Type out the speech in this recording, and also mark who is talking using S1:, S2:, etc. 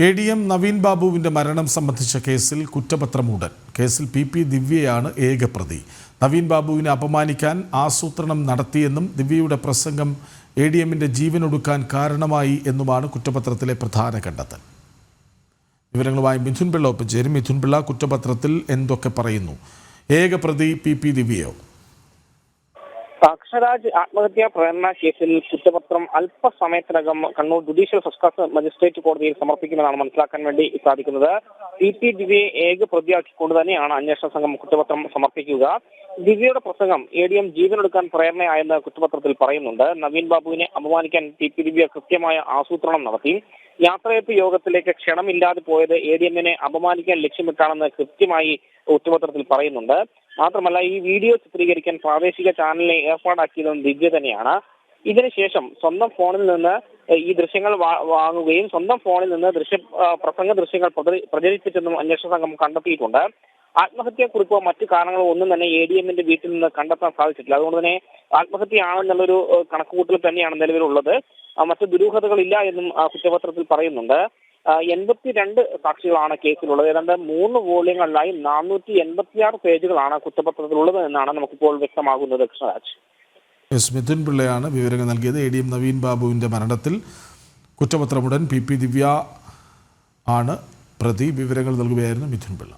S1: A D M Naveen ബാബുവിന്റെ മരണം സംബന്ധിച്ച കേസിൽ കുറ്റപത്രമുടൻ കേസിൽ പി പി ദിവ്യയാണ് ഏക പ്രതി. നവീൻ ബാബുവിനെ അപമാനിക്കാൻ ആസൂത്രണം നടത്തിയെന്നും ദിവ്യയുടെ പ്രസംഗം എ ഡി എമ്മിന്റെ ജീവനൊടുക്കാൻ കാരണമായി എന്നുമാണ് കുറ്റപത്രത്തിലെ പ്രധാന കണ്ടെത്തൽ. വിവരങ്ങളുമായി മിഥുൻ പിള്ള ഒപ്പം ചേരും. മിഥുൻ പിള്ള കുറ്റപത്രത്തിൽ എന്തൊക്കെ പറയുന്നു? ഏക പ്രതി പി പി ദിവ്യയോ?
S2: അക്ഷരാജ് ആത്മഹത്യാ പ്രേരണ കേസിൽ കുറ്റപത്രം അല്പസമയത്തിനകം Kannur judicial first class magistrate കോടതിയിൽ സമർപ്പിക്കുമെന്നാണ് മനസ്സിലാക്കാൻ വേണ്ടി സാധിക്കുന്നത്. പി പി ദിവ്യയെ ഏക പ്രതിയാക്കിക്കൊണ്ട് തന്നെയാണ് അന്വേഷണ സംഘം കുറ്റപത്രം സമർപ്പിക്കുക. ദിവ്യയുടെ പ്രസംഗം എ ഡി എം ജീവനെടുക്കാൻ പ്രേരണയായെന്ന് കുറ്റപത്രത്തിൽ പറയുന്നുണ്ട്. നവീൻ ബാബുവിനെ അപമാനിക്കാൻ ടി പി ദിവ്യ കൃത്യമായ ആസൂത്രണം നടത്തി. യാത്രയപ്പ് യോഗത്തിലേക്ക് ക്ഷണമില്ലാതെ പോയത് എ ഡി എമ്മിനെ അപമാനിക്കാൻ ലക്ഷ്യമിട്ടാണെന്ന് കൃത്യമായി കുറ്റപത്രത്തിൽ പറയുന്നുണ്ട്. മാത്രമല്ല ഈ വീഡിയോ ചിത്രീകരിക്കാൻ പ്രാദേശിക ചാനലിനെ ഏർപ്പാടാക്കിയതും ദിവ്യ തന്നെയാണ്. ഇതിനുശേഷം സ്വന്തം ഫോണിൽ നിന്ന് ഈ ദൃശ്യങ്ങൾ വാങ്ങുകയും സ്വന്തം ഫോണിൽ നിന്ന് ദൃശ്യ പ്രസംഗ ദൃശ്യങ്ങൾ പ്രചരി- പ്രചരിപ്പിച്ചെന്നും അന്വേഷണ സംഘം കണ്ടെത്തിയിട്ടുണ്ട്. ആത്മഹത്യാക്കുറിപ്പോ മറ്റു കാരണങ്ങളോ ഒന്നും തന്നെ എ ഡി എമ്മിന്റെ വീട്ടിൽ നിന്ന് കണ്ടെത്താൻ സാധിച്ചിട്ടില്ല. അതുകൊണ്ട് തന്നെ ആത്മഹത്യയാണെന്നുള്ളൊരു കണക്കുകൂട്ടൽ തന്നെയാണ് നിലവിലുള്ളത്. മറ്റു ദുരൂഹതകളില്ല എന്നും കുറ്റപത്രത്തിൽ പറയുന്നുണ്ട്. എൺപത്തിരണ്ട് സാക്ഷികളാണ് കേസിലുള്ളത്. ഏതാണ്ട് മൂന്ന് വോള്യങ്ങളിലായി നാനൂറ്റി എൺപത്തിയാറ് പേജുകളാണ് കുറ്റപത്രത്തിലുള്ളത് എന്നാണ് നമുക്കിപ്പോൾ വ്യക്തമാകുന്നത് കൃഷ്ണരാജ്.
S1: എസ് മിഥുൻ പിള്ളയാണ് വിവരങ്ങൾ നൽകിയത്. എ ഡി എം നവീൻ ബാബുവിന്റെ മരണത്തിൽ കുറ്റപത്രമുടൻ പി പി ദിവ്യ ആണ് പ്രതി വിവരങ്ങൾ നൽകുകയായിരുന്നു മിഥുൻ പിള്ള.